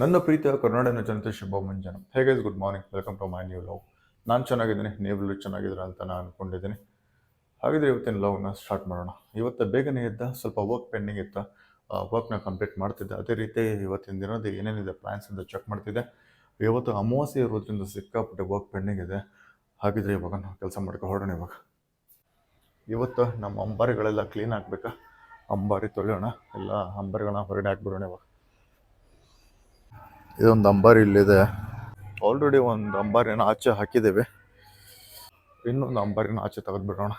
ನನ್ನ ಪ್ರೀತಿಯ ಕರ್ನಾಟಕ ಜನತೆ, ಶುಭ ಮುಂಜಾನ. ಹೇಗೆ good morning welcome to my new love ನಾನು ಚೆನ್ನಾಗಿದ್ದೀನಿ, ನೀವೆಲ್ಲರೂ ಚೆನ್ನಾಗಿದ್ದೀರಾ ಅಂತ ನಾನು ಅಂದ್ಕೊಂಡಿದ್ದೀನಿ ಹಾಗಿದ್ರೆ ಇವತ್ತಿನ ಲವ್ನ ಸ್ಟಾರ್ಟ್ ಮಾಡೋಣ. ಇವತ್ತು ಬೇಗನೆ ಇದ್ದ ಸ್ವಲ್ಪ ವರ್ಕ್ ಪೆಂಡಿಂಗ್ ಇತ್ತು. ವರ್ಕ್ನ ಕಂಪ್ಲೀಟ್ ಮಾಡ್ತಿದ್ದೆ. ಅದೇ ರೀತಿ ಇವತ್ತಿನ ದಿನದ ಏನೇನಿದೆ ಪ್ಲ್ಯಾನ್ಸ್ ಅಂತ ಚೆಕ್ ಮಾಡ್ತಿದ್ದೆ. ಇವತ್ತು ಅಮಾವಾಸ್ಯೆ ಇರೋದ್ರಿಂದ ಸಿಕ್ಕಾಪಟ್ಟೆ ವರ್ಕ್ ಪೆಂಡಿಂಗ್ ಇದೆ. ಹಾಗಿದ್ರೆ ಇವಾಗ ನಾವು ಕೆಲಸ ಮಾಡ್ಕೊ ಹೊರಡೋಣ ಇವಾಗ. ಇವತ್ತು ನಮ್ಮ ಅಂಬಾರಿಗಳೆಲ್ಲ ಕ್ಲೀನ್ ಹಾಕ್ಬೇಕಾ ಅಂಬಾರಿ ತೊಳೆಯೋಣ. ಎಲ್ಲ ಅಂಬಾರಿಗಳನ್ನ ಹೊರಗಡೆ ಹಾಕ್ಬಿಡೋಣ ಇವಾಗ. ಇದೊಂದು ಅಂಬಾರಿ ಇಲ್ಲಿದೆ. ಆಲ್ರೆಡಿ ಒಂದು ಅಂಬಾರಿನ ಆಚೆ ಹಾಕಿದ್ದೇವೆ. ಇನ್ನೊಂದು ಅಂಬಾರಿನ ಆಚೆ ತೆಗೆದ್ಬಿಡೋಣ.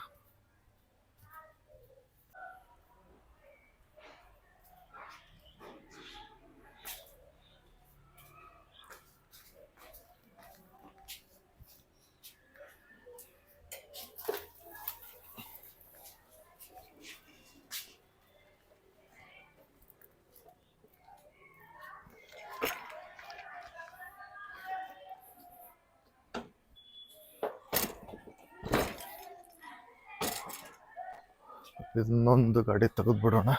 ಇನ್ನೊಂದು ಗಾಡಿ ತೆಗೆದ್ಬಿಡೋಣ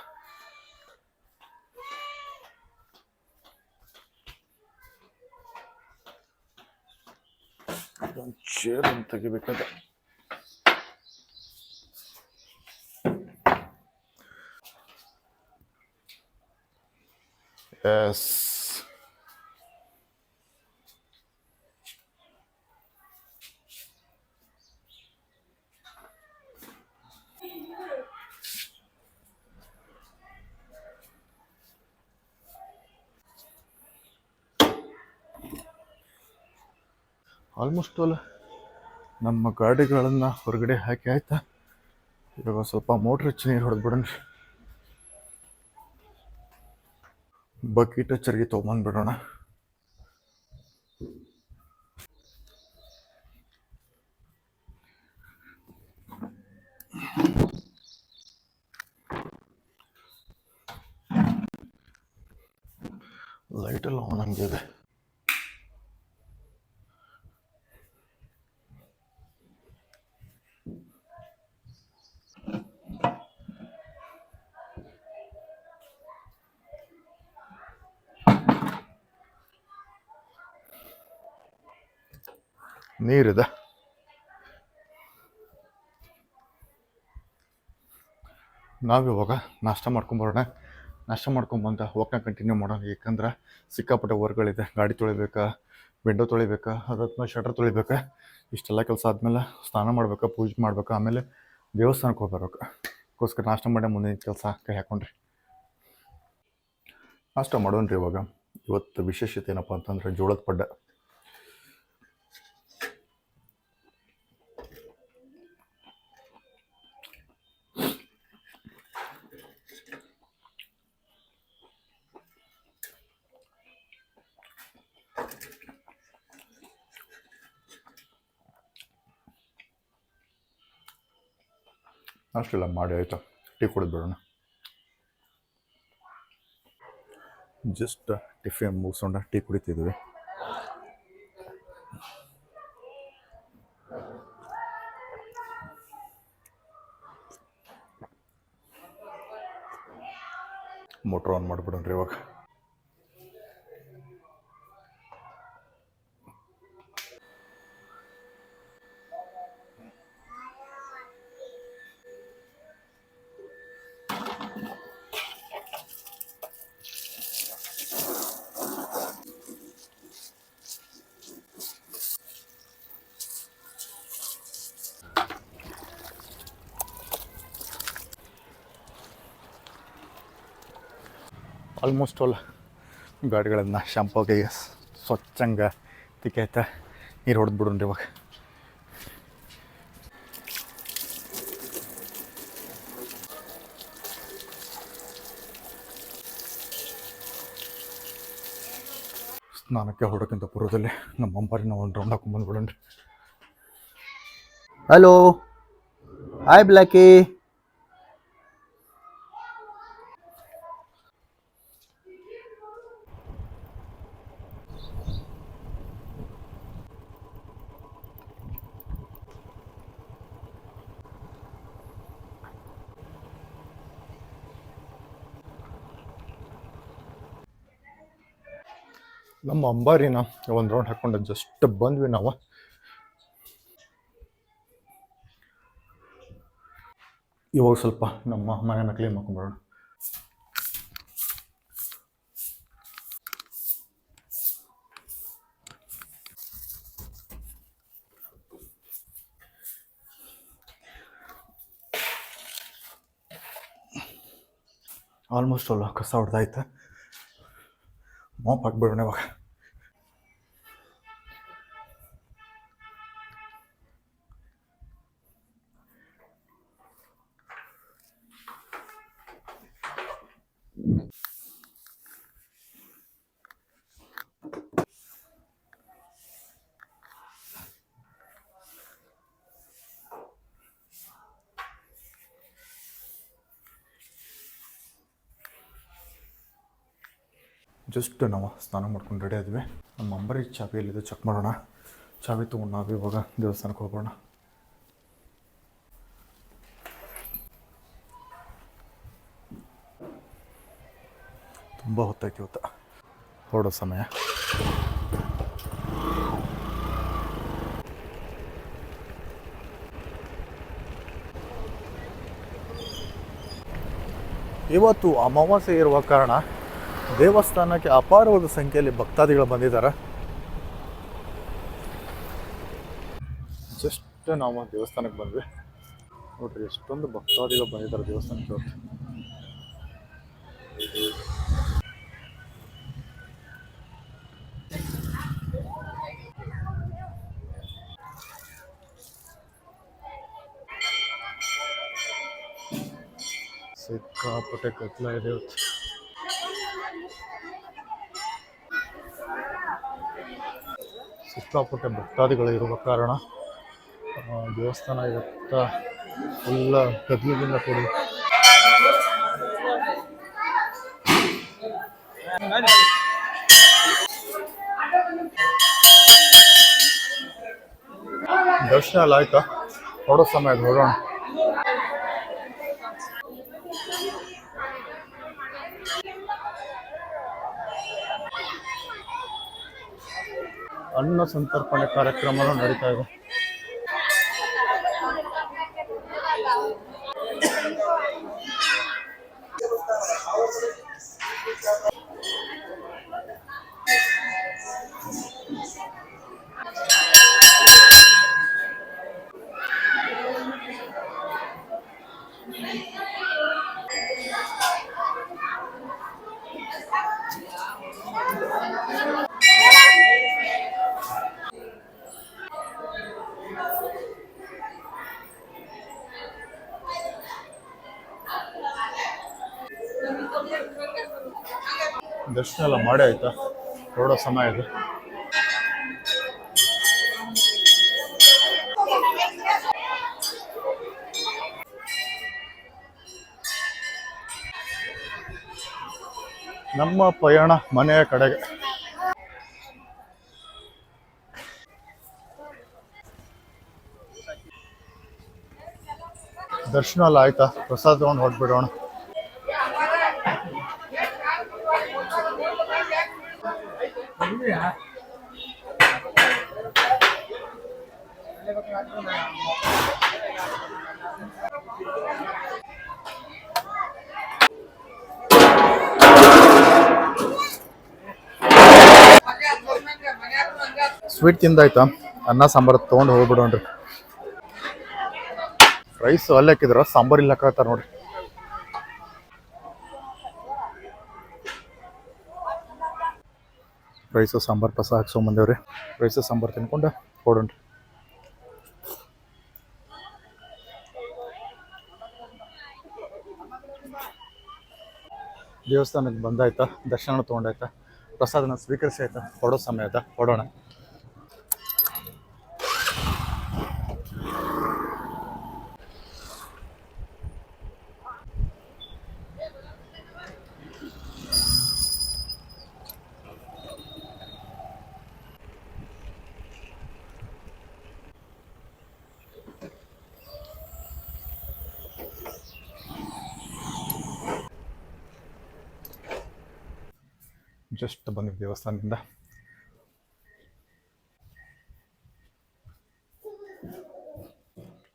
ಇದೊಂದು ಚೇರ್ ಒಂದು ತೆಗಿಬೇಕಂತ. ಎಸ್ ಆಲ್ಮೋಸ್ಟ್ ಆಲ್ ನಮ್ಮ ಗಾಡಿಗಳನ್ನು ಹೊರಗಡೆ ಹಾಕಿ, ಆಯ್ತಾ? ಇವಾಗ ಸ್ವಲ್ಪ ಮೋಟ್ರ್ ಹಚ್ಚಿ ನೀರು ಹೊಡೆದ್ಬಿಡೋಣ ಬಕೀಟ ಚರ್ಗಿ ತೊಗೊಂಬಂದ್ಬಿಡೋಣ ಲೈಟೆಲ್ಲ ಆನ್ ಹಂಗಿದೆ ನೀರಿದೆ. ನಾವಿವಾಗ ನಾಷ್ಟ ಮಾಡ್ಕೊಂಬರೋಣ ನಾಷ್ಟ ಮಾಡ್ಕೊಂಬಂದ ವಾಕ್ನ ಕಂಟಿನ್ಯೂ ಮಾಡೋಣ. ಏಕೆಂದ್ರೆ ಸಿಕ್ಕಾಪಟ್ಟೆ ವರ್ಗಳಿದೆ ಗಾಡಿ ತೊಳಿಬೇಕಾ? ವಿಂಡೋ ತೊಳಿಬೇಕಾ? ಅದಾದ್ಮೇಲೆ ಶಟರ್ ತೊಳಿಬೇಕಾ? ಇಷ್ಟೆಲ್ಲ ಕೆಲಸ ಆದಮೇಲೆ ಸ್ನಾನ ಮಾಡ್ಬೇಕಾ? ಪೂಜೆ ಮಾಡ್ಬೇಕಾ? ಆಮೇಲೆ ದೇವಸ್ಥಾನಕ್ಕೆ ಹೋಗ್ಬರ್ಬೇಕು ಅದಕ್ಕೋಸ್ಕರ ನಾಷ್ಟ ಮಾಡೋ ಮುಂದಿನ ಕೆಲಸ ಕೈ ಹಾಕೊಂಡ್ರಿ. ನಾಷ್ಟ ಮಾಡೋಣ್ರಿ ಇವಾಗ. ಇವತ್ತು ವಿಶೇಷತೆ ಏನಪ್ಪ ಅಂತಂದ್ರೆ ಜೋಳದ ಪಡ್ಡ. ಅಷ್ಟೆಲ್ಲ ಮಾಡಿ, ಆಯಿತಾ? ಟೀ ಕುಡಿದು ಬಿಡೋಣ. ಜಸ್ಟ್ ಟಿಫಿನ್ ಮುಗಿಸೋಣ ಟೀ ಕುಡಿತಿದ್ವಿ. ಮೋಟ್ರ್ ಆನ್ ಮಾಡಿಬಿಡೋಣ್ರಿ ಇವಾಗ. ಆಲ್ಮೋಸ್ಟ್ ಆಲ್ ಗಾಡಿಗಳನ್ನು ಶಾಂಪುಗೆ ಸ್ವಚ್ಛಂಗ ತಿಕ್ಕೇತ ನೀರು ಹೊಡೆದು ರೀ ಇವಾಗ. ಸ್ನಾನಕ್ಕೆ ಹೊಡೋಕ್ಕಿಂತ ಪೂರ್ವದಲ್ಲಿ ನಮ್ಮ ಅಂಬಾರಿನ ಒಂದು ರೌಂಡ್ ಹಾಕೊಂಡ್ಬಂದ್ಬಿಡೋಣ ರೀ ಹಲೋ ಹಾಯ್ ಬ್ಲ್ಯಾಕಿ ಅಂಬಾರಿನ ಒಂದು ರೌಂಡ್ ಹಾಕ್ಕೊಂಡು ಜಸ್ಟ್ ಬಂದ್ವಿ ನಾವು. ಇವಾಗ ಸ್ವಲ್ಪ ನಮ್ಮ ಮನೆಯನ್ನು ಕ್ಲೀನ್ ಮಾಡ್ಕೊಂಡ್ಬರೋಣ. ಆಲ್ಮೋಸ್ಟ್ ಅಲ್ಲ, ಕಸ ಹೊಡೆದಾಯ್ತು? ಮಾಪ್ ಹಾಕ್ಬಿಡೋಣ ಇವಾಗ. ಜಸ್ಟ್ ನಾವು ಸ್ನಾನ ಮಾಡ್ಕೊಂಡು ರೆಡಿ ಆದ್ವಿ. ನಮ್ಮ ಅಂಬರಿ ಚಾವಿ ಎಲ್ಲಿದೆ ಚೆಕ್ ಮಾಡೋಣ. ಚಾವಿ ತೊಗೊಂಡು ನಾವು ಇವಾಗ ದೇವಸ್ಥಾನಕ್ಕೆ ಹೋಗೋಣ ತುಂಬ ಹೊತ್ತಾಯ್ತು ಇವತ್ತು. ಹೊರಡೋ ಸಮಯ. ಇವತ್ತು ಅಮಾವಾಸ್ಯೆ ಇರುವ ಕಾರಣ ದೇವಸ್ಥಾನಕ್ಕೆ ಅಪಾರವಾದ ಸಂಖ್ಯೆಯಲ್ಲಿ ಭಕ್ತಾದಿಗಳು ಬಂದಿದ್ದಾರೆ. ಜಸ್ಟ್ ನಾವು ದೇವಸ್ಥಾನಕ್ಕೆ ಬಂದ್ವಿ. ನೋಡ್ರಿ, ಎಷ್ಟೊಂದು ಭಕ್ತಾದಿಗಳು ಬಂದಿದ್ದಾರೆ ದೇವಸ್ಥಾನಕ್ಕೆ ಇವತ್ತು. ಸಿಕ್ಕಾಪಟ್ಟೆ ಕತ್ಲ ಇದೆ ಇವತ್ತು. ಸಿಕ್ಕಾಪಟ್ಟೆ ಭಕ್ತಾದಿಗಳು ಇರುವ ಕಾರಣ ದೇವಸ್ಥಾನ ಇವತ್ತ ಎಲ್ಲ ಗದ್ದಲದಿಂದ ಕೂಡಿ. ದರ್ಶನ ಎಲ್ಲ ಆಯ್ತಾ? ಹೊಡೋ ಸಮಯ ಹೊರಡೋಣ. ಅನ್ನ ಸಂತರ್ಪಣೆ ಕಾರ್ಯಕ್ರಮ ನಡೀತಾ ಇದೆ ದರ್ಶನ ಎಲ್ಲ ಮಾಡೇ ಆಯ್ತಾ? ಹೊರಡೋ ಸಮಯ ಇದು. ನಮ್ಮ ಪ್ರಯಾಣ ಮನೆಯ ಕಡೆಗೆ. ದರ್ಶನ ಎಲ್ಲ ಆಯ್ತಾ? ಪ್ರಸಾದ ತಗೊಂಡು ಹೊರಟ್ಬಿಡೋಣ. ಸ್ವೀಟ್ ತಿಂದಾಯ್ತಾ? ಅನ್ನ ಸಾಂಬಾರ್ ತೊಗೊಂಡು ಹೋಗ್ಬಿಡೋಣ್ರಿ. ರೈಸ್ ಅಲ್ಲೇ ಹಾಕಿದ್ರ ಸಾಂಬಾರ್ ಇಲ್ಲಿ ಹಾಕತ್ತಾರ ನೋಡ್ರಿ. ರೈಸು, ಸಾಂಬಾರು, ಪಸ ಹಾಕ್ಸ್ಕೊಂಬಂದೇವ್ರಿ ರೈಸು, ಸಾಂಬಾರು ತಿನ್ಕೊಂಡು ಹೊಡೋಣ್ರಿ ದೇವಸ್ಥಾನಕ್ಕೆ ಬಂದಾಯ್ತಾ, ದರ್ಶನ ತೊಗೊಂಡಾಯ್ತಾ, ಪ್ರಸಾದನ ಸ್ವೀಕರಿಸಿ ಆಯ್ತಾ ಕೊಡೋ ಸಮಯ ಆಯ್ತಾ, ಹೊಡೋಣ. ಜಸ್ಟ್ ಬಂದಿವಿ ದೇವಸ್ಥಾನದಿಂದ.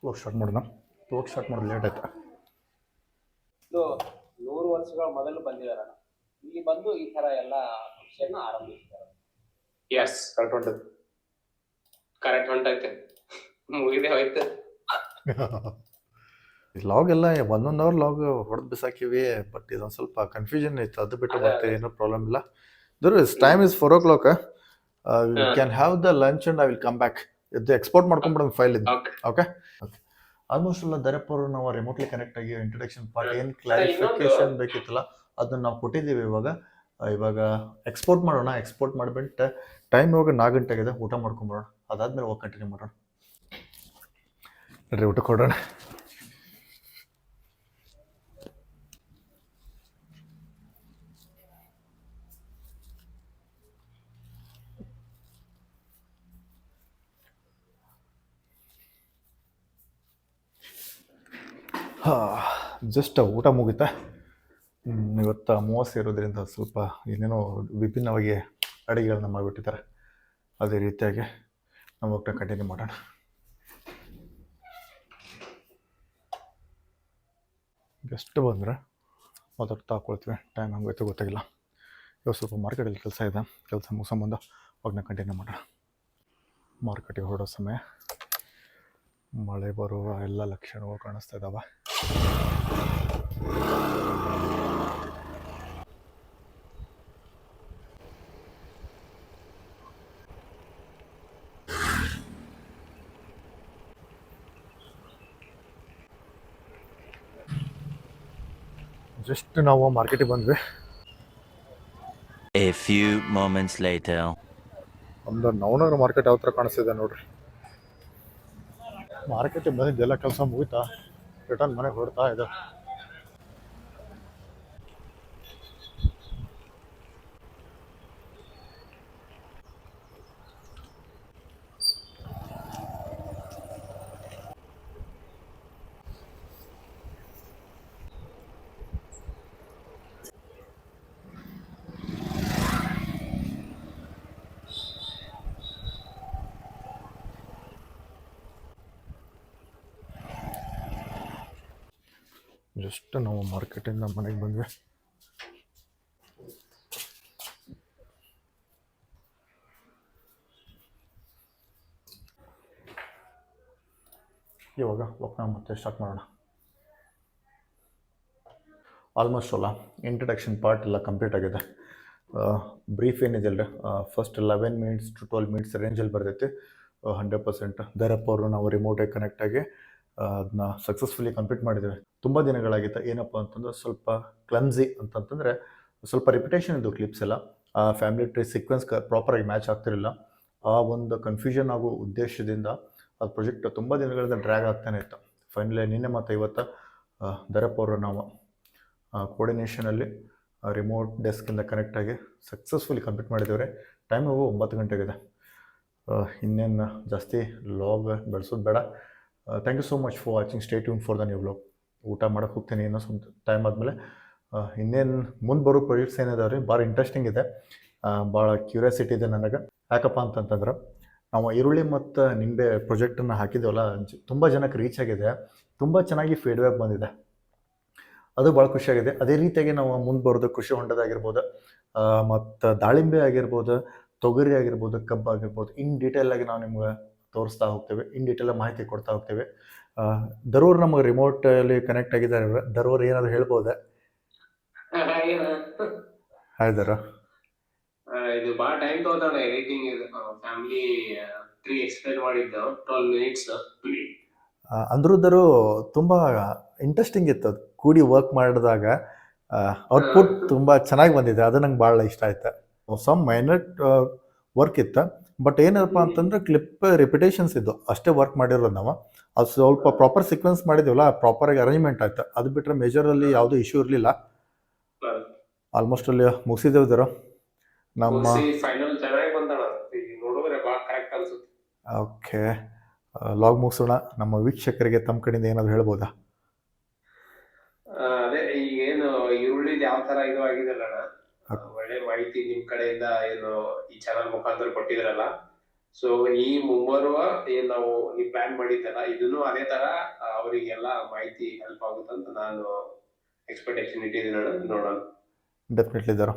ಹೋಗಿ ಸ್ಟಾರ್ಟ್ ಮಾಡೋಣ. ಹೋಗಿ ಸ್ಟಾರ್ಟ್ ಮಾಡೋದು ಲೇಟ್ ಆಯ್ತಾ? ಇದು ನೂರು ವರ್ಷಗಳ ಮೊದಲು ಬಂದಿದ್ದಾರೆ ಇಲ್ಲಿ ಬಂದು ಈ ತರ ಎಲ್ಲ ಕೃಷಿಯನ್ನ ಆರಂಭಿಸಿದ್ದಾರೆ ಎಸ್ ಕರೆಕ್ಟ್ ಹೊಂಟದ ಕರೆಕ್ಟ್ ಹೊಂಟೈತೆ ಮುಗಿದೆ ಹೋಯ್ತು. ಲಾಗ್ ಎಲ್ಲ ಒನ್ ಒನ್ ಅವರ್ ಲಾಗ್ ಹೊಡೆದು ಬಿಸಾಕಿವಿ ಬಟ್ ಇದೊಂದು ಸ್ವಲ್ಪ ಕನ್ಫ್ಯೂಷನ್ ಇತ್ತು. ಅದು ಬಿಟ್ಟು ಮತ್ತೆ ಏನೋ ಪ್ರಾಬ್ಲಮ್ ಇಲ್ಲ. There is time is four o'clock we. Can have the lunch and I will come back ಇದು ಎಕ್ಸ್ಪೋರ್ಟ್ ಮಾಡ್ಕೊಂಡ್ಬಿಡೋದು ಫೈಲ್ ಇದು. ಓಕೆ ಓಕೆ ಓಕೆ ಆಲ್ಮೋಸ್ಟ್ ಎಲ್ಲ ದರಪ್ಪ ಅವರು ನಾವು ರಿಮೋಟ್ಲಿ ಕನೆಕ್ಟ್ ಆಗಿ ಇಂಟ್ರಡಕ್ಷನ್ ಪಾರ್ಟ್ ಏನು ಇನ್ನೊಂದು- ಕ್ಲಾರಿಫಿಕೇಶನ್ ಬೇಕಿತ್ತಲ್ಲ ಅದನ್ನ ನಾವು ಕೊಟ್ಟಿದ್ದೀವಿ ಇವಾಗ. ಆ, ಇವಾಗ ಎಕ್ಸ್ಪೋರ್ಟ್ ಮಾಡೋಣ ಎಕ್ಸ್ಪೋರ್ಟ್ ಮಾಡಿಬಿಟ್ಟು ಟೈಮ್ ಇವಾಗ ನಾಲ್ಕು ಗಂಟೆ ಆಗಿದೆ ಊಟ ಮಾಡ್ಕೊಂಬರೋಣ ಅದಾದಮೇಲೆ ಹೋಗಿ ಕಂಟಿನ್ಯೂ ಮಾಡೋಣ. ನೋಡ್ರಿ ಊಟಕ್ಕೆ ಕೊಡೋಣ ಜಸ್ಟ್ ಊಟ ಮುಗಿತಾ? ಇವತ್ತು ಅಮಾವಾಸ್ಯೆ ಇರೋದ್ರಿಂದ ಸ್ವಲ್ಪ ಏನೇನೋ ವಿಭಿನ್ನವಾಗಿ ಅಡುಗೆಗಳನ್ನ ಮಾಡಿಬಿಟ್ಟಿದ್ದಾರೆ. ಅದೇ ರೀತಿಯಾಗಿ ನಾವು ಊಟ ಕಂಟಿನ್ಯೂ ಮಾಡೋಣ. ಗೆಸ್ಟ್ ಬಂದರೆ ಮಾತಾಡ್ತಾ ಹಾಕೊಳ್ತೀವಿ ಟೈಮ್ ಹಂಗೋಯ್ತು, ಗೊತ್ತಾಗಿಲ್ಲ. ಇವತ್ತು ಸ್ವಲ್ಪ ಮಾರ್ಕೆಟಲ್ಲಿ ಕೆಲಸ ಇದೆ. ಕೆಲಸ ಮುಗಿಸ್ಕೊಂಬಂದು ಅವಾಗನ್ನ ಕಂಟಿನ್ಯೂ ಮಾಡೋಣ. ಮಾರ್ಕೆಟಿಗೆ ಹೊರಡೋ ಸಮಯ. ಮಳೆ ಬರುವ ಎಲ್ಲ ಲಕ್ಷಣಗಳು ಕಾಣಿಸ್ತಾ ಇದ್ದಾವೆ ಜಸ್ಟ್ ನಾವು ಮಾರ್ಕೆಟಿಗೆ ಬಂದ್ವಿ. A few moments later. ಒಂದು ನವನಗರ ಮಾರ್ಕೆಟ್ ಯಾವ ಥರ ಕಾಣಿಸ್ತಿದೆ ನೋಡ್ರಿ. ಮಾರ್ಕೆಟಿಗೆ ಬಂದಿದ್ದೆಲ್ಲ ಕೆಲಸ ಮುಗಿತಾ ರಿಟರ್ನ್ ಮನೆಗೆ ಹೊರಡ್ತಾ ಇದೆ ಜಸ್ಟ್ ನಾವು ಮಾರ್ಕೆಟಿಂದ ಮನೆಗೆ ಬಂದ್ವಿ. ಇವಾಗ ವಕ್ನ ಮತ್ತೆ ಸ್ಟಾರ್ಟ್ ಮಾಡೋಣ. ಆಲ್ಮೋಸ್ಟ್ ಅಲ್ಲ ಇಂಟ್ರಡಕ್ಷನ್ ಪಾರ್ಟ್ ಎಲ್ಲ ಕಂಪ್ಲೀಟ್ ಆಗಿದೆ. ಬ್ರೀಫ್ ಏನಿದೆ ಅಲ್ರಿ? First eleven minutes to twelve minutes ರೇಂಜಲ್ಲಿ ಬರ್ತೈತಿ. ಹಂಡ್ರೆಡ್ ಪರ್ಸೆಂಟ್ ದರಪ್ಪ ಅವರು ನಾವು ರಿಮೋಟಾಗಿ ಕನೆಕ್ಟ್ ಆಗಿ ಅದನ್ನ ಸಕ್ಸಸ್ಫುಲಿ ಕಂಪ್ಲೀಟ್ ಮಾಡಿದ್ದೇವೆ. ತುಂಬ ದಿನಗಳಾಗಿತ್ತು. ಏನಪ್ಪ ಅಂತಂದ್ರೆ ಸ್ವಲ್ಪ ಕ್ಲಮ್ಸಿ ಅಂತಂತಂದರೆ ಸ್ವಲ್ಪ ರಿಪಿಟೇಷನ್ ಇದ್ದು ಕ್ಲಿಪ್ಸ್ ಎಲ್ಲ. ಆ ಫ್ಯಾಮಿಲಿ ಟ್ರೀ ಸೀಕ್ವೆನ್ಸ್ ಕ ಪ್ರಾಪರಾಗಿ ಮ್ಯಾಚ್ ಆಗ್ತಿರಲಿಲ್ಲ. ಆ ಒಂದು ಕನ್ಫ್ಯೂಷನ್ ಆಗೋ ಉದ್ದೇಶದಿಂದ ಆ ಪ್ರಾಜೆಕ್ಟ್ ತುಂಬ ದಿನಗಳಿಂದ ಡ್ರ್ಯಾಗ್ ಆಗ್ತಾನೆ ಇತ್ತು. ಫೈನಲಿ ನಿನ್ನೆ ಮತ್ತು ಇವತ್ತು ದರಪ್ಪ ಅವರು ನಾವು ಕೋರ್ಡಿನೇಷನಲ್ಲಿ ರಿಮೋಟ್ ಡೆಸ್ಕಿಂದ ಕನೆಕ್ಟ್ ಆಗಿ ಸಕ್ಸಸ್ಫುಲಿ ಕಂಪ್ಲೀಟ್ ಮಾಡಿದ್ದೇವೆ. ಟೈಮ್ ಹೋಗು ಒಂಬತ್ತು ಗಂಟೆಗಿದೆ. ಇನ್ನೇನು ಜಾಸ್ತಿ ಲಾಗ್ ಬೆಳೆಸೋದು ಬೇಡ. Thank you so much for watching stay tune for the new blog ಊಟ ಮಾಡೋಕೆ ಹೋಗ್ತೀನಿ ಇನ್ನೂ ಸ್ವಲ್ಪ ಟೈಮ್ ಆದಮೇಲೆ ಇನ್ನೇನು ಮುಂದೆ ಬರೋ ಪ್ರೊಜೆಕ್ಟ್ಸ್ ಏನಿದಾವೆ ರೀ ಭಾಳ ಇಂಟ್ರೆಸ್ಟಿಂಗ್ ಇದೆ. ಭಾಳ ಕ್ಯೂರಿಯಾಸಿಟಿ ಇದೆ ನನಗೆ. ಯಾಕಪ್ಪ ಅಂತಂತಂದ್ರೆ, ನಾವು ಈರುಳ್ಳಿ ಮತ್ತು ನಿಂಬೆ ಪ್ರೊಜೆಕ್ಟನ್ನು ಹಾಕಿದ್ದೇವಲ್ಲ ತುಂಬ ಜನಕ್ಕೆ ರೀಚ್ ಆಗಿದೆ. ತುಂಬ ಚೆನ್ನಾಗಿ ಫೀಡ್ಬ್ಯಾಕ್ ಬಂದಿದೆ. ಅದು ಭಾಳ ಖುಷಿಯಾಗಿದೆ ಅದೇ ರೀತಿಯಾಗಿ ನಾವು ಮುಂದೆ ಬರೋದು ಖುಷಿ ಹೊಂಡದಾಗಿರ್ಬೋದು ಮತ್ತು ದಾಳಿಂಬೆ ಆಗಿರ್ಬೋದು, ತೊಗರಿ ಆಗಿರ್ಬೋದು, ಕಬ್ಬು ಆಗಿರ್ಬೋದು, ಇನ್ ಡೀಟೇಲ್ ಆಗಿ ನಾವು ನಿಮ್ಗೆ ತೋರಿಸ್ತಾ ಹೋಗ್ತೇವೆ ಇನ್ ಡೀಟೇಲ್ ಮಾಹಿತಿ ಕೊಡ್ತಾ ಹೋಗ್ತೇವೆ. ದರೂರ್ ನಮಗೆ ರಿಮೋಟಲ್ಲಿ ಕನೆಕ್ಟ್ ಆಗಿದ್ದಾರೆ. ದರೂರ್ ಏನಾದ್ರು ಹೇಳ್ಬೋದಾ? ಹಾಯ್ ದರ. ಇದು ಭಾಳ ಟೈಮ್ ತಗೋತಾಳೆ ಎಡಿಟಿಂಗ್ ಇದು ಫ್ಯಾಮಿಲಿ ತ್ರೀ ಎಕ್ಸ್ಪ್ಲೈನ್ ಮಾಡಿದ್ದು ಟ್ವೆಲ್ ಮಿನಿಟ್ಸ್ ತುಂಬ ಇಂಟ್ರೆಸ್ಟಿಂಗ್ ಇತ್ತು ಅದು. ಕೂಡಿ ವರ್ಕ್ ಮಾಡಿದಾಗ ಔಟ್ಪುಟ್ ತುಂಬ ಚೆನ್ನಾಗಿ ಬಂದಿದೆ. ಅದು ನಂಗೆ ಭಾಳ ಇಷ್ಟ ಆಯ್ತು. ಸಮ್ ಮೈನರ್ ವರ್ಕ್ ಇತ್ತು. ಬಟ್ ಏನಪ್ಪ ಅಂತಂದ್ರೆ ಕ್ಲಿಪ್ ರೆಪಿಟೇಷನ್ಸ್ ಇದ್ದು ಅಷ್ಟೇ ವರ್ಕ್ ಮಾಡಿರೋದು ನಾವು. ಅದು ಸ್ವಲ್ಪ ಪ್ರಾಪರ್ ಸೀಕ್ವೆನ್ಸ್ ಮಾಡಿದ್ದೀವಲ್ಲ ಪ್ರಾಪರಾಗಿ ಅರೇಂಜ್ಮೆಂಟ್ ಆಯ್ತು. ಅದು ಬಿಟ್ಟರೆ ಮೇಜರಲ್ಲಿ ಯಾವುದೂ ಇಶ್ಯೂ ಇರಲಿಲ್ಲ. ಆಲ್ಮೋಸ್ಟ್ ಅಲ್ಲಿ ಮುಗಿಸಿದ್ದೇವೆ ಇದ್ರು ನಮ್ಮ ಓಕೆ ಲಾಗ್ ಮುಗಿಸೋಣ. ನಮ್ಮ ವೀಕ್ಷಕರಿಗೆ ತಮ್ಮ ಕಡೆಯಿಂದ ಏನಾದರೂ ಹೇಳ್ಬೋದಾ? ಅದೇ ಈಗ ಏನು ಈರುಳ್ಳಿ ಯಾವ ತರ ಇದು ಆಗಿದೆಲ್ಲ. ಒಳ್ಳೆ ಮಾಹಿತಿ ನಿಮ್ ಕಡೆಯಿಂದ ಏನು ಈ ಚಾನಲ್ ಮುಖಾಂತರ ಕೊಟ್ಟಿದ್ರಲ್ಲ. ಸೊ ಈ ಮುಂಬರುವ ಏನ್ ನಾವು ಈ ಪ್ಲಾನ್ ಮಾಡಿದ್ದಲ್ಲ ಇದನ್ನು ಅದೇ ತರ ಅವರಿಗೆಲ್ಲ ಮಾಹಿತಿ ಹೆಲ್ಪ್ ಆಗುತ್ತಂತ ನಾನು ಎಕ್ಸ್ಪೆಕ್ಟೇಷನ್ ಇಟ್ಟಿದ್ದೀನಿ. ನೋಡೋಣ. ಡೆಫಿನೆಟ್ಲಿ ಇದ್ದಾರ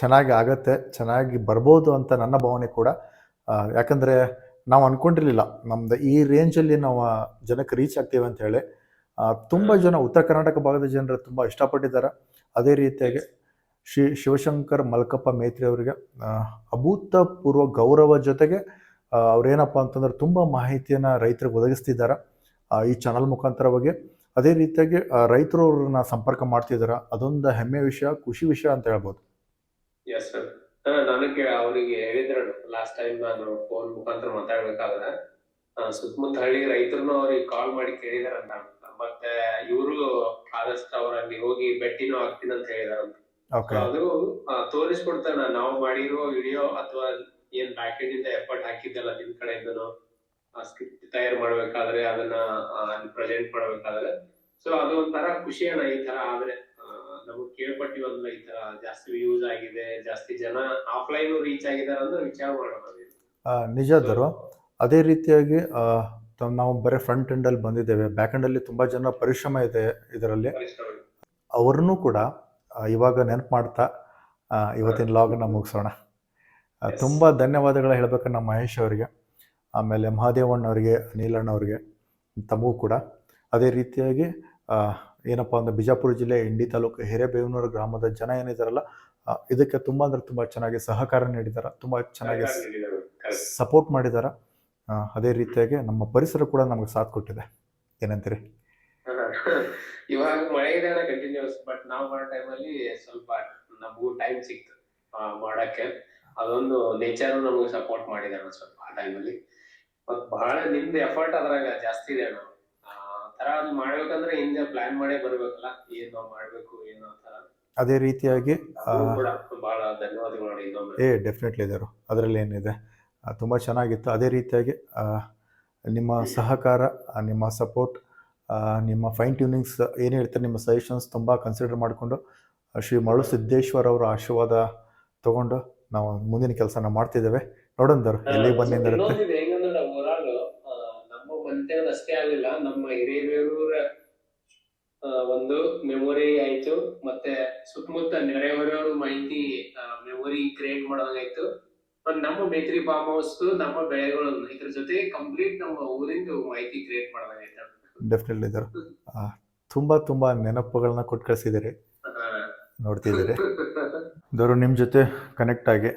ಚೆನ್ನಾಗಿ ಆಗತ್ತೆ ಚೆನ್ನಾಗಿ ಬರ್ಬೋದು ಅಂತ ನನ್ನ ಭಾವನೆ ಕೂಡ. ಯಾಕಂದರೆ ನಾವು ಅಂದ್ಕೊಂಡಿರಲಿಲ್ಲ ನಮ್ದು ಈ ರೇಂಜಲ್ಲಿ ನಾವು ಜನಕ್ಕೆ ರೀಚ್ ಆಗ್ತೀವಿ ಅಂತ ಹೇಳಿ. ತುಂಬ ಜನ ಉತ್ತರ ಕರ್ನಾಟಕ ಭಾಗದ ಜನರು ತುಂಬ ಇಷ್ಟಪಟ್ಟಿದ್ದಾರೆ. ಅದೇ ರೀತಿಯಾಗಿ ಶ್ರೀ ಶಿವಶಂಕರ್ ಮಲ್ಕಪ್ಪ ಮೇತ್ರಿ ಅವರಿಗೆ ಅಭೂತಪೂರ್ವ ಗೌರವ ಜೊತೆಗೆ ಅವರೇನಪ್ಪ ಅಂತಂದ್ರೆ ತುಂಬ ಮಾಹಿತಿಯನ್ನು ರೈತರಿಗೆ ಒದಗಿಸ್ತಿದ್ದಾರೆ. ಈ ಚಾನಲ್ ಮುಖಾಂತರವಾಗಿ ಅದೇ ರೀತಿಯಾಗಿ ರೈತರು ಅವ್ರನ್ನ ಸಂಪರ್ಕ ಮಾಡ್ತಿದ್ದಾರೆ. ಅದೊಂದು ಹೆಮ್ಮೆ ವಿಷಯ, ಖುಷಿ ವಿಷಯ ಅಂತ ಹೇಳ್ಬೋದು. ಎಸ್ ಸರ್, ನನಗೆ ಅವರಿಗೆ ಹೇಳಿದ್ರು ಲಾಸ್ಟ್ ಟೈಮ್ ನಾನು ಫೋನ್ ಮುಖಾಂತರ ಮಾತಾಡ್ಬೇಕಾದ್ರೆ ಸುತ್ತಮುತ್ತ ಹಳ್ಳಿ ರೈತರು ಅವ್ರಿಗೆ ಕಾಲ್ ಮಾಡಿ ಕೇಳಿದಾರಂತ. ಮತ್ತೆ ಇವರು ಆದಷ್ಟು ಅವರಲ್ಲಿ ಹೋಗಿ ಭೇಟಿನೂ ಆಗ್ತೀನಿ ಅಂತ ಹೇಳಿದಾರಂತ. ಅದು ತೋರಿಸ್ಕೊಡ್ತಾನ ನಾವು ಮಾಡಿರೋ ವಿಡಿಯೋ ಅಥವಾ ಏನ್ ಪ್ಯಾಕೇಜ್ ಇಂದ ಎಫರ್ಟ್ ಹಾಕಿದ್ದಲ್ಲ ನಿಮ್ ಕಡೆಯಿಂದನು ಸ್ಕ್ರಿಪ್ಟ್ ತಯಾರು ಮಾಡ್ಬೇಕಾದ್ರೆ ಅದನ್ನ ಪ್ರೆಸೆಂಟ್ ಮಾಡ್ಬೇಕಾದ್ರೆ. ಸೊ ಅದು ಒಂಥರ ಖುಷಿ ಅಣ್ಣ ಈ ತರ ಆದ್ರೆ ನಮಗ್ ಕೇಳ್ಪಟ್ಟಿವಲ್ಲ ಈ ತರ ಜಾಸ್ತಿ ವ್ಯೂಸ್ ಆಗಿದೆ ಜಾಸ್ತಿ ಜನ ಆಫ್ಲೈನ್ ರೀಚ್ ಆಗಿದಾರೆ ಅಂದ್ರೆ ವಿಚಾರ ಮಾಡೋಣ ನಿಜ ದರು ಅದೇ ರೀತಿಯಾಗಿ ನಾವು ಬರೀ ಫ್ರಂಟ್ ಎಂಡಲ್ಲಿ ಬಂದಿದ್ದೇವೆ. ಬ್ಯಾಕ್ ಎಂಡಲ್ಲಿ ತುಂಬ ಜನ ಪರಿಶ್ರಮ ಇದೆ ಇದರಲ್ಲಿ. ಅವ್ರನ್ನೂ ಕೂಡ ಇವಾಗ ನೆನಪು ಮಾಡ್ತಾ ಇವತ್ತಿನ ಲಾಗನ್ನು ಮುಗಿಸೋಣ. ತುಂಬ ಧನ್ಯವಾದಗಳು ಹೇಳಬೇಕು ನಮ್ಮ ಮಹೇಶ್ ಅವರಿಗೆ ಆಮೇಲೆ ಮಹಾದೇವಣ್ಣವ್ರಿಗೆ ನೀಲಣ್ಣವ್ರಿಗೆ ತಮಗೂ ಕೂಡ. ಅದೇ ರೀತಿಯಾಗಿ ಏನಪ್ಪ ಅಂದ್ರೆ ಬಿಜಾಪುರ ಜಿಲ್ಲೆ ಇಂಡಿ ತಾಲೂಕು ಹಿರೇಬೇವನೂರು ಗ್ರಾಮದ ಜನ ಏನಿದಾರಲ್ಲ ಇದಕ್ಕೆ ತುಂಬ ಅಂದರೆ ತುಂಬ ಚೆನ್ನಾಗಿ ಸಹಕಾರ ನೀಡಿದ್ದಾರೆ ತುಂಬ ಚೆನ್ನಾಗಿ ಸಪೋರ್ಟ್ ಮಾಡಿದ್ದಾರೆ ಅದೇ ರೀತಿಯಾಗಿ ನಮ್ಮ ಪರಿಸರ ಕೂಡ ನಮಗೆ ಸಾಥ್ ಕೊಟ್ಟಿದೆ. ಏನಂತೀರಿ? ಇವಾಗ ಮಳೆ ಇದೆ ಕಂಟಿನ್ಯೂಸ್ ಬಟ್ ನಾವ್ ಮಾಡೋ ಟೈಮಲ್ಲಿ ಸ್ವಲ್ಪ ನಮಗೂ ಟೈಮ್ ಸಿಕ್ತು ಮಾಡಕ್ಕೆ. ಅದೊಂದು ನೇಚರ್ ನಮಗೆ ಸಪೋರ್ಟ್ ಮಾಡಿದೆ ಅಣ್ಣ ಸ್ವಲ್ಪ ಆ ಟೈಮಲ್ಲಿ ಮತ್ ಬಹಳ ನಿಮ್ದು ಎಫರ್ಟ್ ಅದ್ರಾಗ ಜಾಸ್ತಿ ಇದೆ ಅಣ್ಣ. ಆ ತರ ಅದು ಮಾಡ್ಬೇಕಂದ್ರೆ ಹಿಂದೆ ಪ್ಲಾನ್ ಮಾಡೇ ಬರಬೇಕಲ್ಲ ಏನ್ ಮಾಡಬೇಕು ಮಾಡ್ಬೇಕು ಏನು ಅಂತ ಅದೇ ರೀತಿಯಾಗಿ ಬಹಳ ಧನ್ಯವಾದಗಳು ಇನ್ನೊಮ್ಮೆ. ಏ ಡೆಫಿನೆಟ್ಲಿ ಇದಾರು. ಅದರಲ್ಲಿ ಏನಿದೆ? ತುಂಬ ಚೆನ್ನಾಗಿತ್ತು. ಅದೇ ರೀತಿಯಾಗಿ ನಿಮ್ಮ ಸಹಕಾರ ನಿಮ್ಮ ಸಪೋರ್ಟ್ ನಿಮ್ಮ ಫೈನ್ ಟ್ಯೂನಿಂಗ್ಸ್ ಏನು ಹೇಳ್ತಾರೆ ನಿಮ್ಮ ಸಜೆಷನ್ಸ್ ತುಂಬ ಕನ್ಸಿಡರ್ ಮಾಡಿಕೊಂಡು ಶ್ರೀ ಮರಳು ಸಿದ್ದೇಶ್ವರ್ ಅವರ ಆಶೀರ್ವಾದ ತಗೊಂಡು ನಾವು ಮುಂದಿನ ಕೆಲಸನ ಮಾಡ್ತಿದ್ದೇವೆ. ನೋಡೋಣ ಎಲ್ಲಿ ಬಂದು ಅಷ್ಟೇ ಆಗಲಿಲ್ಲ ನಮ್ಮ ಹಿರಿಯೂರ ಒಂದು ಮೆಮೊರಿ ಆಯ್ತು ಮತ್ತೆ ಸುತ್ತಮುತ್ತ ನೆರೆಹೊರೆಯವರು ಮಾಹಿತಿ ಮೆಮೊರಿ ಕ್ರಿಯೇಟ್ ಮಾಡೋದಾಯ್ತು ನಮ್ಮ ಬೇಕರಿ ಫಾರ್ಮ್ ಹೌಸ್ ನಮ್ಮ ಬೆಳೆಗಳು ಇದ್ರ ಜೊತೆ ಕಂಪ್ಲೀಟ್ ನಮ್ಮ ಊರಿಂದ ಮಾಹಿತಿ ಕ್ರಿಯೇಟ್ ಮಾಡೋದಾಯ್ತು ಡೆಫಿನೆಟ್ಲಿ ಇದ್ದಾರೆ ತುಂಬ ತುಂಬ ನೆನಪುಗಳನ್ನ ಕೊಟ್ಟು ಕಳಿಸಿದ್ದೀರಿ. ನೋಡ್ತಿದ್ದೀರಿ. ಇವರು ನಿಮ್ಮ ಜೊತೆ ಕನೆಕ್ಟ್ ಆಗಿ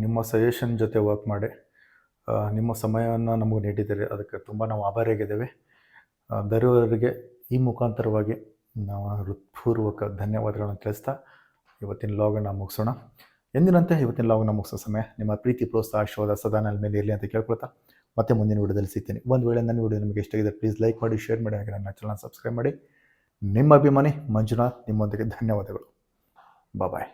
ನಿಮ್ಮ ಸಜೆಷನ್ ಜೊತೆ ವರ್ಕ್ ಮಾಡಿ ನಿಮ್ಮ ಸಮಯವನ್ನು ನಮಗೆ ನೀಡಿದ್ದೀರಿ. ಅದಕ್ಕೆ ತುಂಬ ನಾವು ಆಭಾರಿಯಾಗಿದ್ದೇವೆ. ಆ, ಈ ಮುಖಾಂತರವಾಗಿ ನಾವು ಹೃತ್ಪೂರ್ವಕ ಧನ್ಯವಾದಗಳನ್ನು ತಿಳಿಸ್ತಾ ಇವತ್ತಿನ ಲಾಗನ್ನು ಮುಗಿಸೋಣ. ಎಂದಿನಂತೆ ಇವತ್ತಿನ ಲಾಗನ್ನು ಮುಗಿಸೋ ಸಮಯ ನಿಮ್ಮ ಪ್ರೀತಿ ಪ್ರೋತ್ಸಾಹ ಆಶೀರ್ವಾದ ಸದಾ ಮೇಲೆ ಇರಲಿ ಅಂತ ಕೇಳ್ಕೊಳ್ತಾ. ಮತ್ತೆ ಮುಂದಿನ ವಿಡಿಯೋದಲ್ಲಿ ಸಿಗ್ತೀನಿ. ಒಂದು ವೇಳೆ ನನ್ನ ವಿಡಿಯೋ ನಿಮಗೆ ಇಷ್ಟ ಆಗಿದೆ ಪ್ಲೀಸ್ ಲೈಕ್ ಮಾಡಿ ಶೇರ್ ಮಾಡಿ, ಹಾಗೆ ನನ್ನ ಚಾನಲ್ ಸಬ್ಸ್ಕ್ರೈಬ್ ಮಾಡಿ. ನಿಮ್ಮ ಅಭಿಮಾನಿ ಮಂಜುನಾಥ್, ನಿಮ್ಮೊಂದಿಗೆ ಧನ್ಯವಾದಗಳು. ಬಾಯ್